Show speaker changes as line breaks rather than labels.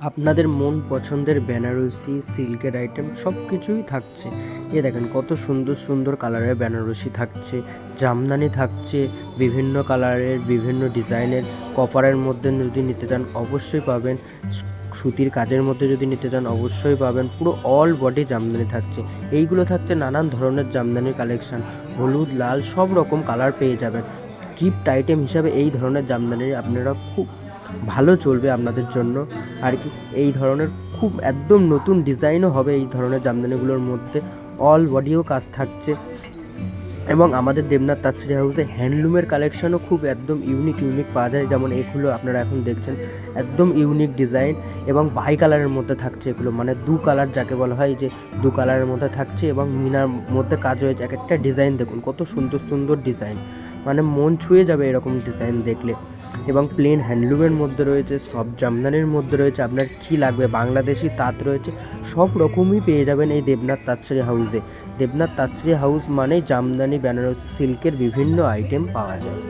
আপনাদের মন পছন্দের বেনারসি, সিল্কের আইটেম সব কিছুই থাকছে। এ দেখেন কত সুন্দর সুন্দর কালারের বেনারসি থাকছে, জামদানি থাকছে, বিভিন্ন কালারের বিভিন্ন ডিজাইনের কপারের মধ্যে যদি নিতে চান অবশ্যই পাবেন। সুতির কাজের মধ্যে যদি নিতে চান অবশ্যই পাবেন। পুরো অল বডি জামদানি থাকছে। এইগুলো থাকছে নানান ধরনের জামদানির কালেকশন হলুদ, লাল, সব রকম কালার পেয়ে যাবেন। গিফট আইটেম হিসাবে এই ধরনের জামদানি আপনারা খুব ভালো চলবে আপনাদের জন্য। আর কি, এই ধরনের খুব একদম নতুন ডিজাইনও হবে এই ধরনের জামদানিগুলোর মধ্যে। অল বডিও কাজ থাকছে। এবং আমাদের দেবনাথ তাঁতশাড়ি হাউসে হ্যান্ডলুমের কালেকশনও খুব একদম ইউনিক ইউনিক পাওয়া যায়। যেমন এগুলো আপনারা এখন দেখছেন, একদম ইউনিক ডিজাইন এবং বাই কালারের মধ্যে থাকছে এগুলো। মানে দু কালার যাকে বলা হয় যে দু কালারের মধ্যে থাকছে এবং মিনার মধ্যে কাজ হয়েছে। এক একটা ডিজাইন দেখুন, কত সুন্দর সুন্দর ডিজাইন মানে মন ছুঁয়ে যাবে এরকম ডিজাইন দেখলে। এবং প্লেন হ্যান্ডলুমের মধ্যে রয়েছে, সব জামদানির মধ্যে রয়েছে, আপনার কী লাগবে? বাংলাদেশি তাঁত রয়েছে, সব রকমই পেয়ে যাবেন এই দেবনাথ তাঁতশাড়ি হাউসে দেবনাথ তাঁতশাড়ি হাউস মানে জামদানি, বেনারস সিল্কের বিভিন্ন আইটেম পাওয়া যায়।